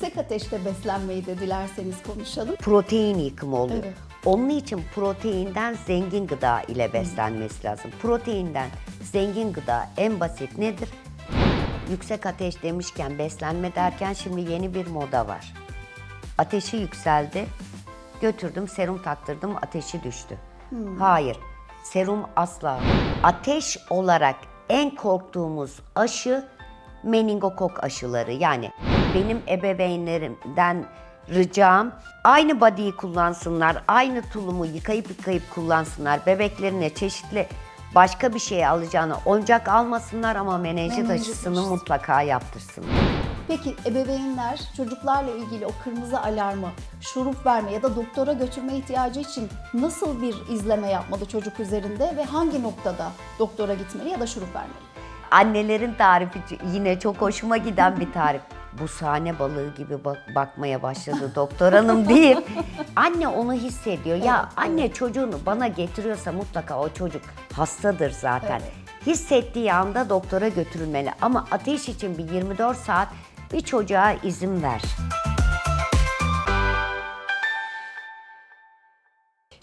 yüksek ateşte beslenmeyi de dilerseniz konuşalım. protein yıkımı oluyor. Evet. Onun için proteinden zengin gıda ile beslenmesi lazım. Proteinden zengin gıda en basit nedir? Yüksek ateş demişken beslenme derken şimdi yeni bir moda var. Ateşi yükseldi. Götürdüm serum taktırdım ateşi düştü. Hayır. Serum asla. Ateş olarak en korktuğumuz aşı meningokok aşıları. Yani benim ebeveynlerimden ricam aynı body'yi kullansınlar, aynı tulumu yıkayıp yıkayıp kullansınlar. Bebeklerine çeşitli başka bir şey alacağını oyuncak almasınlar ama menenjit Menenjit aşısını aşısı. mutlaka yaptırsınlar. Peki ebeveynler çocuklarla ilgili o kırmızı alarmı, şurup verme ya da doktora götürme ihtiyacı için nasıl bir izleme yapmalı çocuk üzerinde ve hangi noktada doktora gitmeli ya da şurup vermeli? Annelerin tarifi yine çok hoşuma giden bir tarif. Bu sahne balığı gibi bak- bakmaya başladı doktor hanım değil. Anne onu hissediyor. ya anne çocuğunu bana getiriyorsa mutlaka o çocuk hastadır zaten. Hissettiği anda doktora götürülmeli. Ama ateş için bir 24 saat bir çocuğa izin ver.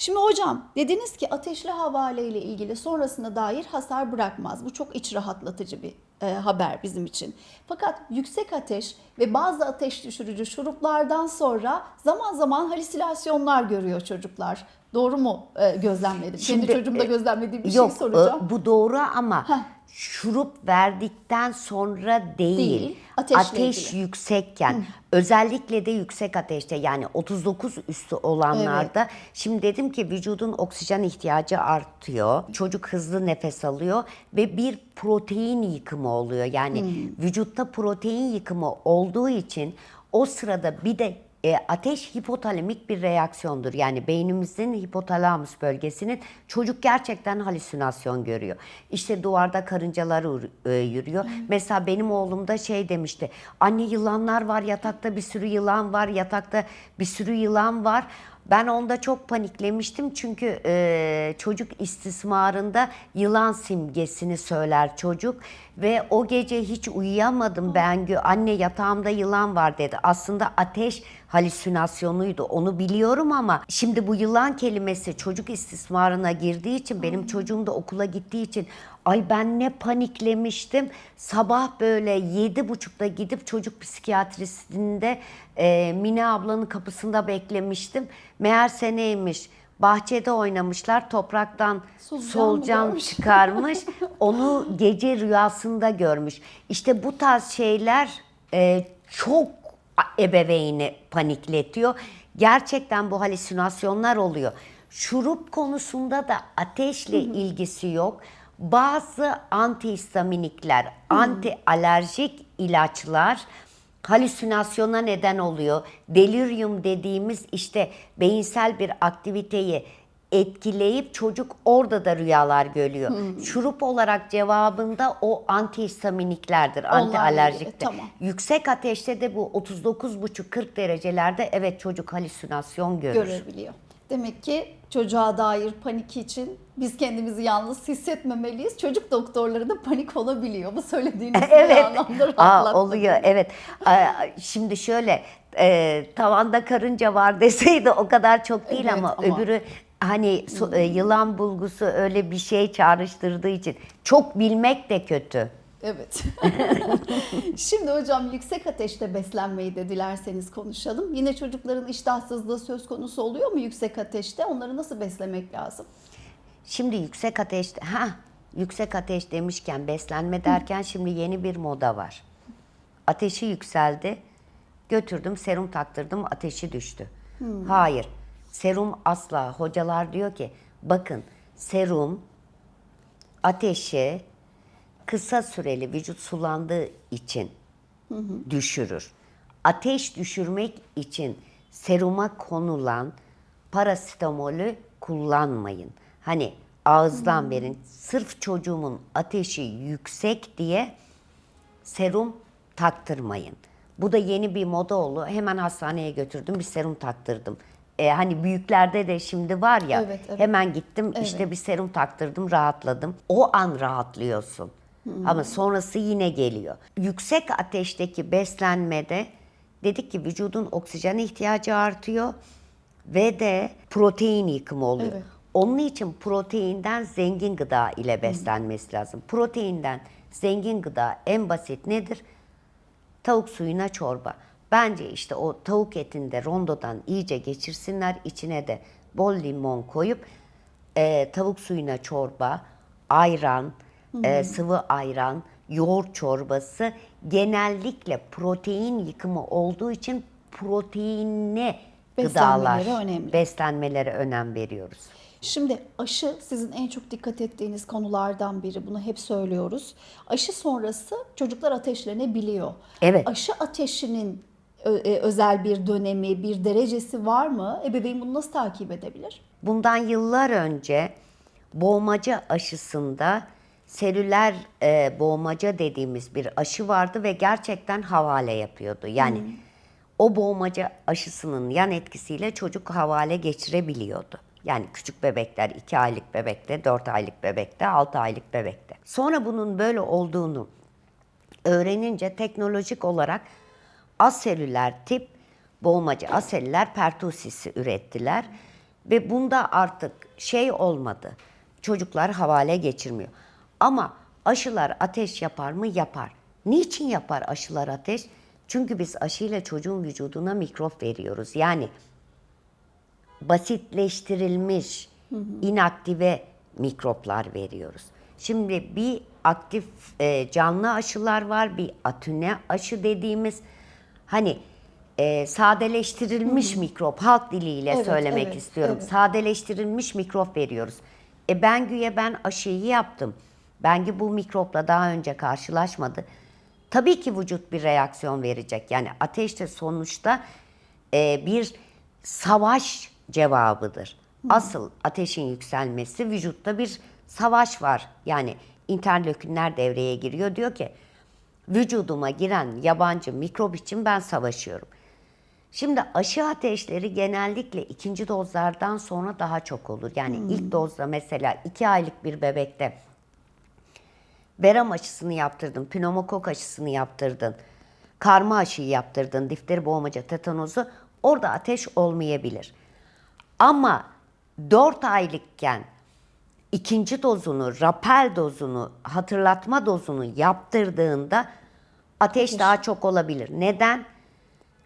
Şimdi hocam dediniz ki ateşli havale ile ilgili sonrasına dair hasar bırakmaz. Bu çok iç rahatlatıcı bir e, haber bizim için. Fakat yüksek ateş ve bazı ateş düşürücü şuruplardan sonra zaman zaman halüsinasyonlar görüyor çocuklar. Doğru mu e, gözlemledim? Şimdi, Kendi çocuğumda e, gözlemlediğim bir Yok şey soracağım. e, bu doğru ama Heh. şurup verdikten sonra değil. Değil, ateşle Ateş ilgili. yüksekken özellikle de yüksek ateşte yani 39 üstü olanlarda şimdi dedim ki vücudun oksijen ihtiyacı artıyor. Çocuk hızlı nefes alıyor ve bir protein yıkımı oluyor. Yani vücutta protein yıkımı olduğu için o sırada bir de e, ateş hipotalamik bir reaksiyondur. Yani beynimizin hipotalamus bölgesinin çocuk gerçekten halüsinasyon görüyor. İşte duvarda karıncalar e, yürüyor. Mesela benim oğlum da şey demişti. Anne yılanlar var yatakta bir sürü yılan var yatakta bir sürü yılan var. Ben onda çok paniklemiştim çünkü e, çocuk istismarında yılan simgesini söyler çocuk ve o gece hiç uyuyamadım Bengü. Anne yatağımda yılan var dedi. Aslında ateş halüsinasyonuydu onu biliyorum ama şimdi bu yılan kelimesi çocuk istismarına girdiği için benim çocuğum da okula gittiği için ay ben ne paniklemiştim. Sabah böyle yedi buçukta gidip çocuk psikiyatristinde e, Mine ablanın kapısında beklemiştim. Meğerse neymiş? Bahçede oynamışlar topraktan Solucan çıkarmış. Onu gece rüyasında görmüş. İşte bu tarz şeyler e, çok ebeveyni panikletiyor. Gerçekten bu halüsinasyonlar oluyor. Şurup konusunda da ateşle ilgisi yok. Bazı antihistaminikler, anti alerjik ilaçlar halüsinasyona neden oluyor. Delirium dediğimiz işte beyinsel bir aktiviteyi etkileyip çocuk orada da rüyalar görüyor. Şurup olarak cevabında o antihistaminiklerdir, Onlarla anti alerjiktir. ilgili, tamam. Yüksek ateşte de bu 39,5-40 derecelerde evet çocuk halüsinasyon görür. görebiliyor. Demek ki çocuğa dair panik için biz kendimizi yalnız hissetmemeliyiz. Çocuk doktorları da panik olabiliyor. Bu söylediğiniz bir evet. anlamda Aa, oluyor evet. Aa, şimdi şöyle e, tavanda karınca var deseydi o kadar çok değil Evet, ama, ama- öbürü hani so- e, yılan bulgusu öyle bir şey çağrıştırdığı için çok bilmek de kötü. Evet. Şimdi hocam yüksek ateşte beslenmeyi de dilerseniz konuşalım. Yine çocukların iştahsızlığı söz konusu oluyor mu yüksek ateşte? Onları nasıl beslemek lazım? Şimdi yüksek ateş, ha yüksek ateş demişken beslenme derken şimdi yeni bir moda var. Ateşi yükseldi, götürdüm serum taktırdım ateşi düştü. Hayır, serum asla. Hocalar diyor ki bakın serum ateşi kısa süreli vücut sulandığı için düşürür. Ateş düşürmek için seruma konulan parasetamolü kullanmayın. Hani ağızdan verin. Sırf çocuğumun ateşi yüksek diye serum taktırmayın. Bu da yeni bir moda oldu. Hemen hastaneye götürdüm bir serum taktırdım. E, hani büyüklerde de şimdi var ya Evet, evet. hemen gittim işte bir serum taktırdım rahatladım. O an rahatlıyorsun. Ama sonrası yine geliyor. Yüksek ateşteki beslenmede Dedik ki vücudun oksijen ihtiyacı artıyor ve de protein yıkımı oluyor. Evet. Onun için proteinden zengin gıda ile beslenmesi lazım. Proteinden zengin gıda en basit nedir? Tavuk suyuna çorba. Bence işte o tavuk etinde rondodan iyice geçirsinler. içine de bol limon koyup e, tavuk suyuna çorba, ayran, e, sıvı ayran, yoğurt çorbası genellikle protein yıkımı olduğu için proteinli Beslenmeleri gıdalar, önemli. beslenmelere önem veriyoruz. Şimdi aşı sizin en çok dikkat ettiğiniz konulardan biri. Bunu hep söylüyoruz. Aşı sonrası çocuklar ateşlenebiliyor. Evet. Aşı ateşinin ö- e, özel bir dönemi, bir derecesi var mı? Ebeveyn bunu nasıl takip edebilir? Bundan yıllar önce boğmaca aşısında selüler e, boğmaca dediğimiz bir aşı vardı ve gerçekten havale yapıyordu. Yani o boğmaca aşısının yan etkisiyle çocuk havale geçirebiliyordu. Yani küçük bebekler, 2 aylık bebekte, 4 aylık bebekte, 6 aylık bebekte. Sonra bunun böyle olduğunu öğrenince teknolojik olarak aselüler tip boğmacı aselüler pertusisi ürettiler. Ve bunda artık şey olmadı. Çocuklar havale geçirmiyor. Ama aşılar ateş yapar mı? Yapar. Niçin yapar aşılar ateş? Çünkü biz aşıyla çocuğun vücuduna mikrop veriyoruz. Yani basitleştirilmiş, inaktive mikroplar veriyoruz. Şimdi bir aktif e, canlı aşılar var, bir atüne aşı dediğimiz hani e, sadeleştirilmiş mikrop halk diliyle Evet, söylemek evet, istiyorum. evet. Sadeleştirilmiş mikrop veriyoruz. E ben güya ben aşıyı yaptım. Bengi bu mikropla daha önce karşılaşmadı. Tabii ki vücut bir reaksiyon verecek. Yani ateş de sonuçta e, bir savaş cevabıdır. Asıl ateşin yükselmesi vücutta bir savaş var. Yani interlökinler devreye giriyor. Diyor ki vücuduma giren yabancı mikrop için ben savaşıyorum. Şimdi aşı ateşleri genellikle ikinci dozlardan sonra daha çok olur. Yani ilk dozda mesela iki aylık bir bebekte Verem aşısını yaptırdın, pneumokok aşısını yaptırdın, karma aşıyı yaptırdın, difteri boğmaca, tetanozu orada ateş olmayabilir. Ama 4 aylıkken ikinci dozunu, rapel dozunu, hatırlatma dozunu yaptırdığında ateş, daha çok olabilir. Neden?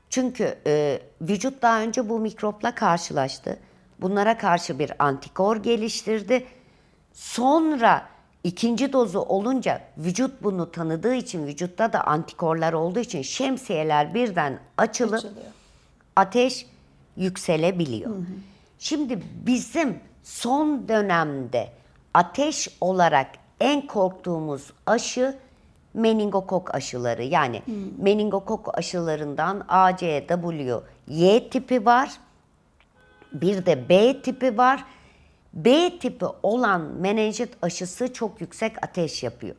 Çünkü e, vücut daha önce bu mikropla karşılaştı. Bunlara karşı bir antikor geliştirdi. Sonra ikinci dozu olunca vücut bunu tanıdığı için, vücutta da antikorlar olduğu için şemsiyeler birden açılıp Açılıyor. ateş yükselebiliyor. Şimdi bizim son dönemde ateş olarak en korktuğumuz aşı meningokok aşıları. Yani meningokok aşılarından A, C, W, Y tipi var. Bir de B tipi var. B tipi olan menenjit aşısı çok yüksek ateş yapıyor.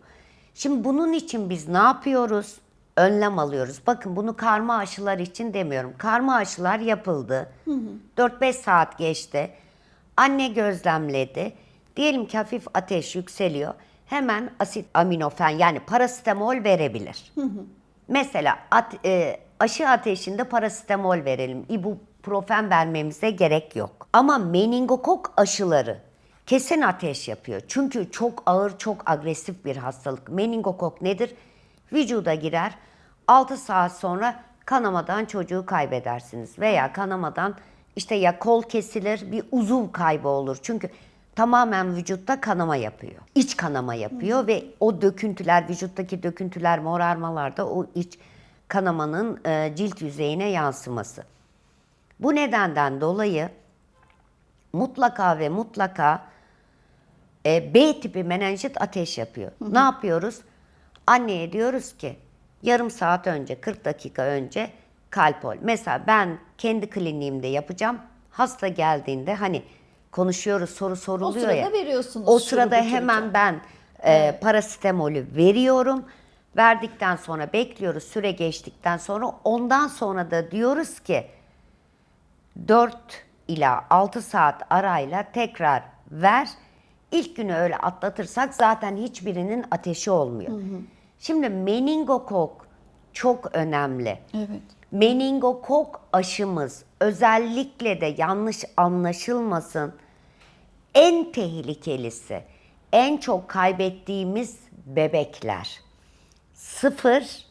Şimdi bunun için biz ne yapıyoruz? Önlem alıyoruz. Bakın bunu karma aşılar için demiyorum. Karma aşılar yapıldı. 4-5 saat geçti. Anne gözlemledi. Diyelim ki hafif ateş yükseliyor. Hemen asit aminofen yani parasetamol verebilir. Mesela at- e, aşı ateşinde parasetamol verelim. İbuprofen vermemize gerek yok. Ama meningokok aşıları kesin ateş yapıyor. Çünkü çok ağır, çok agresif bir hastalık. Meningokok nedir? Vücuda girer. 6 saat sonra kanamadan çocuğu kaybedersiniz. Veya kanamadan işte ya kol kesilir, bir uzuv kaybı olur. Çünkü tamamen vücutta kanama yapıyor. İç kanama yapıyor ve o döküntüler, vücuttaki döküntüler, morarmalar da o iç kanamanın e, cilt yüzeyine yansıması. Bu nedenden dolayı mutlaka ve mutlaka e, B tipi menenjit ateş yapıyor. Ne yapıyoruz? Anneye diyoruz ki yarım saat önce, 40 dakika önce kalpol. Mesela ben kendi kliniğimde yapacağım. Hasta geldiğinde hani konuşuyoruz, soru soruluyor sırada ya. veriyorsunuz O sırada çocuğa. hemen ben e, parasetamolü veriyorum. Verdikten sonra bekliyoruz süre geçtikten sonra ondan sonra da diyoruz ki 4 ila 6 saat arayla tekrar ver. İlk günü öyle atlatırsak zaten hiçbirinin ateşi olmuyor. Şimdi meningokok çok önemli. Evet. meningokok aşımız özellikle de yanlış anlaşılmasın en tehlikelisi, en çok kaybettiğimiz bebekler. 0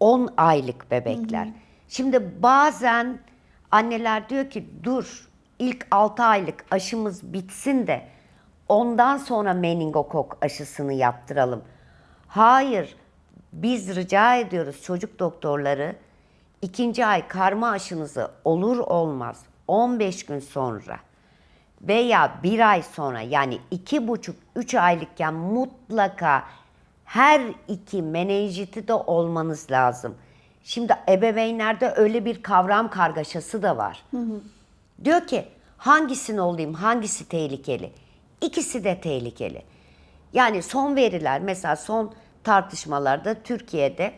10 aylık bebekler. Şimdi bazen anneler diyor ki dur ilk 6 aylık aşımız bitsin de ondan sonra meningokok aşısını yaptıralım. Hayır biz rica ediyoruz çocuk doktorları ikinci ay karma aşınızı olur olmaz 15 gün sonra veya bir ay sonra yani iki buçuk, üç aylıkken mutlaka her iki menenjiti de olmanız lazım. Şimdi ebeveynlerde öyle bir kavram kargaşası da var. Diyor ki hangisini olayım, hangisi tehlikeli? İkisi de tehlikeli. Yani son veriler mesela son tartışmalarda Türkiye'de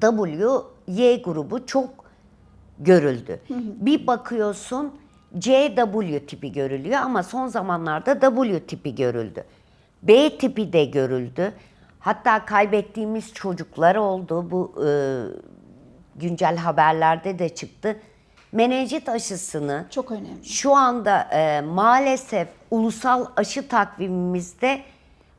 W, Y grubu çok görüldü. Bir bakıyorsun CW tipi görülüyor ama son zamanlarda W tipi görüldü. B tipi de görüldü. Hatta kaybettiğimiz çocuklar oldu. Bu e, güncel haberlerde de çıktı. Menenjit aşısını Çok önemli. şu anda e, maalesef ulusal aşı takvimimizde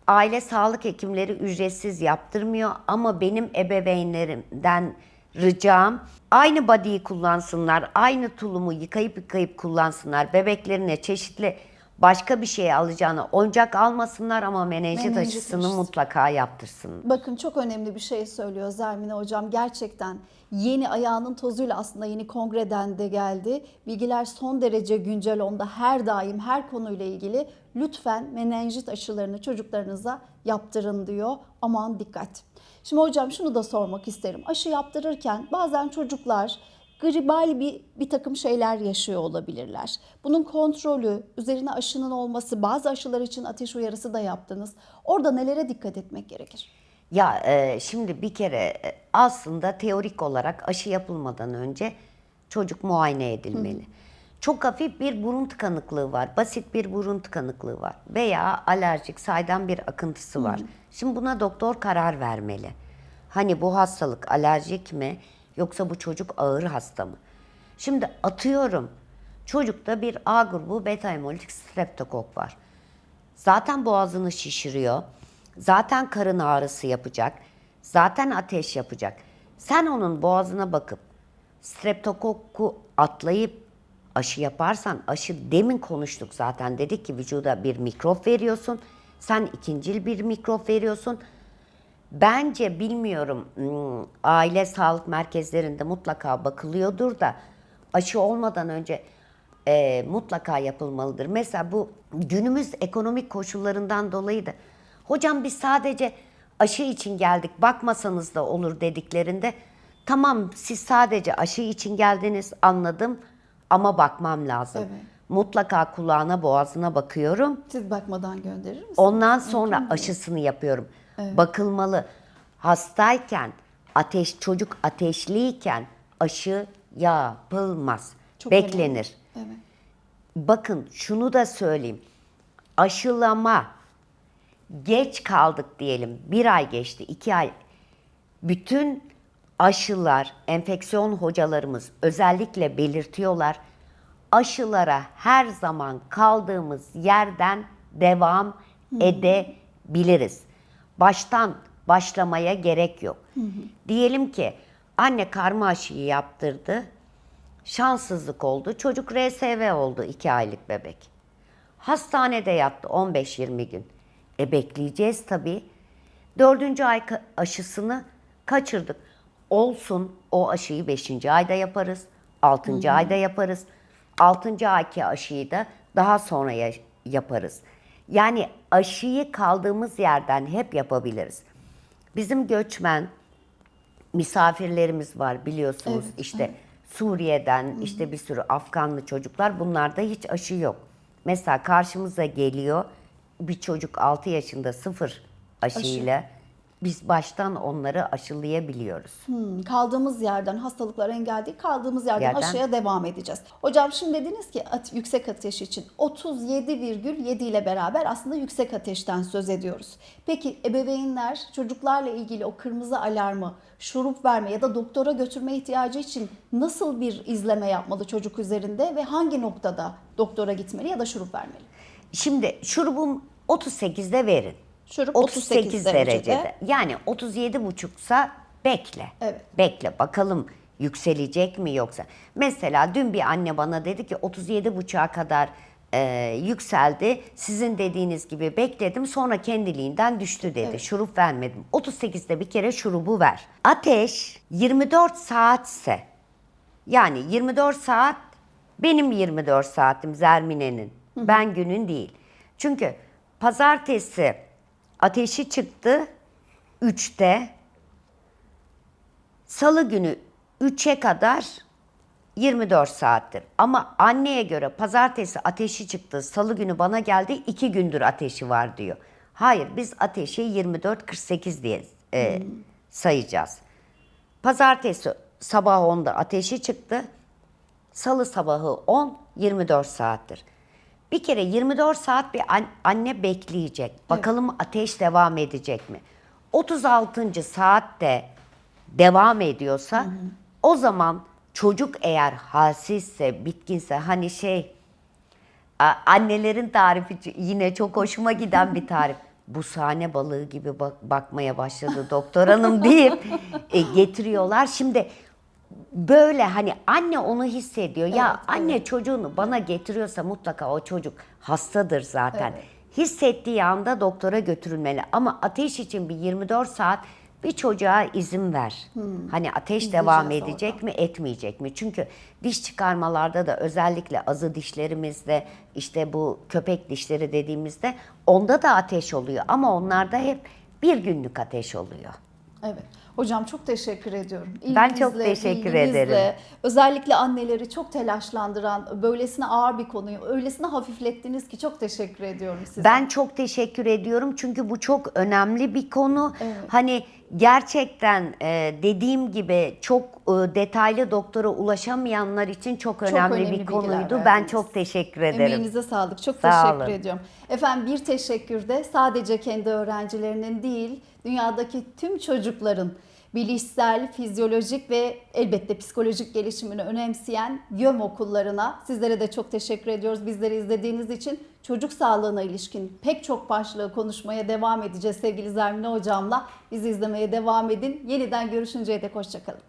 aile sağlık hekimleri ücretsiz yaptırmıyor ama benim ebeveynlerimden ricam aynı body'yi kullansınlar, aynı tulumu yıkayıp yıkayıp kullansınlar. Bebeklerine çeşitli başka bir şey alacağını oyuncak almasınlar ama menenjit, Menenjit aşısını aşısı. mutlaka yaptırsın. Bakın çok önemli bir şey söylüyor Zermine Hocam. Gerçekten yeni ayağının tozuyla aslında yeni kongreden de geldi. Bilgiler son derece güncel onda her daim her konuyla ilgili lütfen menenjit aşılarını çocuklarınıza yaptırın diyor. Aman dikkat. Şimdi hocam şunu da sormak isterim. Aşı yaptırırken bazen çocuklar gribal bir, bir takım şeyler yaşıyor olabilirler. Bunun kontrolü, üzerine aşının olması, bazı aşılar için ateş uyarısı da yaptınız. Orada nelere dikkat etmek gerekir? Ya e, şimdi bir kere e, aslında teorik olarak aşı yapılmadan önce çocuk muayene edilmeli. Çok hafif bir burun tıkanıklığı var, basit bir burun tıkanıklığı var veya alerjik saydam bir akıntısı var. Şimdi buna doktor karar vermeli. Hani bu hastalık alerjik mi yoksa bu çocuk ağır hasta mı? Şimdi atıyorum çocukta bir A grubu beta hemolitik streptokok var. Zaten boğazını şişiriyor. Zaten karın ağrısı yapacak. Zaten ateş yapacak. Sen onun boğazına bakıp streptokoku atlayıp aşı yaparsan aşı demin konuştuk zaten dedik ki vücuda bir mikrop veriyorsun. Sen ikincil bir mikrop veriyorsun. Bence bilmiyorum hmm, aile sağlık merkezlerinde mutlaka bakılıyordur da aşı olmadan önce e, mutlaka yapılmalıdır. Mesela bu günümüz ekonomik koşullarından dolayı da hocam biz sadece aşı için geldik bakmasanız da olur dediklerinde tamam siz sadece aşı için geldiniz anladım ama bakmam lazım. Evet. Mutlaka kulağına boğazına bakıyorum. Siz bakmadan gönderir misiniz? Ondan sonra aşısını yapıyorum. Bakılmalı. Hastayken, ateş çocuk ateşliyken aşı yapılmaz. Çok Beklenir. önemli. Evet. Bakın şunu da söyleyeyim. Aşılama geç kaldık diyelim. Bir ay geçti, iki ay. Bütün aşılar, enfeksiyon hocalarımız özellikle belirtiyorlar. Aşılara her zaman kaldığımız yerden devam edebiliriz. Baştan başlamaya gerek yok. Diyelim ki anne karma aşıyı yaptırdı. Şanssızlık oldu. Çocuk RSV oldu 2 aylık bebek. Hastanede yattı 15-20 gün. E bekleyeceğiz tabii. Dördüncü ay aşısını kaçırdık. Olsun o aşıyı beşinci ayda yaparız. Altıncı ayda yaparız. Altıncı ayki aşıyı da daha sonra ya- yaparız. Yani aşıyı kaldığımız yerden hep yapabiliriz. Bizim göçmen misafirlerimiz var biliyorsunuz Evet, işte Suriye'den işte bir sürü Afganlı çocuklar bunlarda hiç aşı yok. Mesela karşımıza geliyor bir çocuk 6 yaşında sıfır aşıyla biz baştan onları aşılayabiliyoruz. Hmm, kaldığımız yerden hastalıklar engel değil, kaldığımız yerden, Yerden. aşıya devam edeceğiz. Hocam şimdi dediniz ki at- yüksek ateş için 37,7 ile beraber aslında yüksek ateşten söz ediyoruz. Peki ebeveynler çocuklarla ilgili o kırmızı alarmı, şurup verme ya da doktora götürme ihtiyacı için nasıl bir izleme yapmalı çocuk üzerinde ve hangi noktada doktora gitmeli ya da şurup vermeli? Şimdi şurubum 38'de verin. Şurup 38, 38 derecede. derecede. Yani 37 buçuksa bekle. Evet. Bekle bakalım yükselecek mi yoksa. Mesela dün bir anne bana dedi ki 37 buçuğa kadar e, yükseldi. Sizin dediğiniz gibi bekledim sonra kendiliğinden düştü dedi. Şurup vermedim. 38'de bir kere şurubu ver. Ateş 24 saatse yani 24 saat benim 24 saatim Zermine'nin. Ben günün değil. Çünkü pazartesi ateşi çıktı 3'te. Salı günü 3'e kadar 24 saattir. Ama anneye göre pazartesi ateşi çıktı, salı günü bana geldi 2 gündür ateşi var diyor. Hayır biz ateşi 24-48 diye e, sayacağız. Pazartesi sabah 10'da ateşi çıktı. Salı sabahı 10, 24 saattir. Bir kere 24 saat bir an- anne bekleyecek. Bakalım ateş devam edecek mi? 36. saatte devam ediyorsa o zaman çocuk eğer halsizse, bitkinse hani şey annelerin tarifi yine çok hoşuma giden bir tarif. Bu sahne balığı gibi bak- bakmaya başladı doktor hanım deyip e, getiriyorlar. Şimdi böyle hani anne onu hissediyor. ya Evet, anne çocuğunu bana getiriyorsa mutlaka o çocuk hastadır zaten. Evet. Hissettiği anda doktora götürülmeli. Ama ateş için bir 24 saat bir çocuğa izin ver. Hani ateş devam Hmm. Edecek mi etmeyecek mi? Çünkü diş çıkarmalarda da özellikle azı dişlerimizde işte bu köpek dişleri dediğimizde onda da ateş oluyor. Ama onlarda hep bir günlük ateş oluyor. Evet. Hocam çok teşekkür ediyorum. Ben çok İlginizle, teşekkür ederim. Özellikle anneleri çok telaşlandıran, böylesine ağır bir konuyu öylesine hafiflettiniz ki çok teşekkür ediyorum size. Ben çok teşekkür ediyorum çünkü bu çok önemli bir konu. Evet. Hani gerçekten e, dediğim gibi çok e, detaylı doktora ulaşamayanlar için çok önemli, önemli bir konuydu. Ben çok teşekkür ederim. Emeğinize sağlık. Çok Sağ teşekkür olun. ediyorum. Efendim bir teşekkür de sadece kendi öğrencilerinin değil, dünyadaki tüm çocukların bilişsel, fizyolojik ve elbette psikolojik gelişimini önemseyen YÖM okullarına sizlere de çok teşekkür ediyoruz. Bizleri izlediğiniz için çocuk sağlığına ilişkin pek çok başlığı konuşmaya devam edeceğiz sevgili Zermine hocamla. Bizi izlemeye devam edin. Yeniden görüşünceye dek hoşçakalın.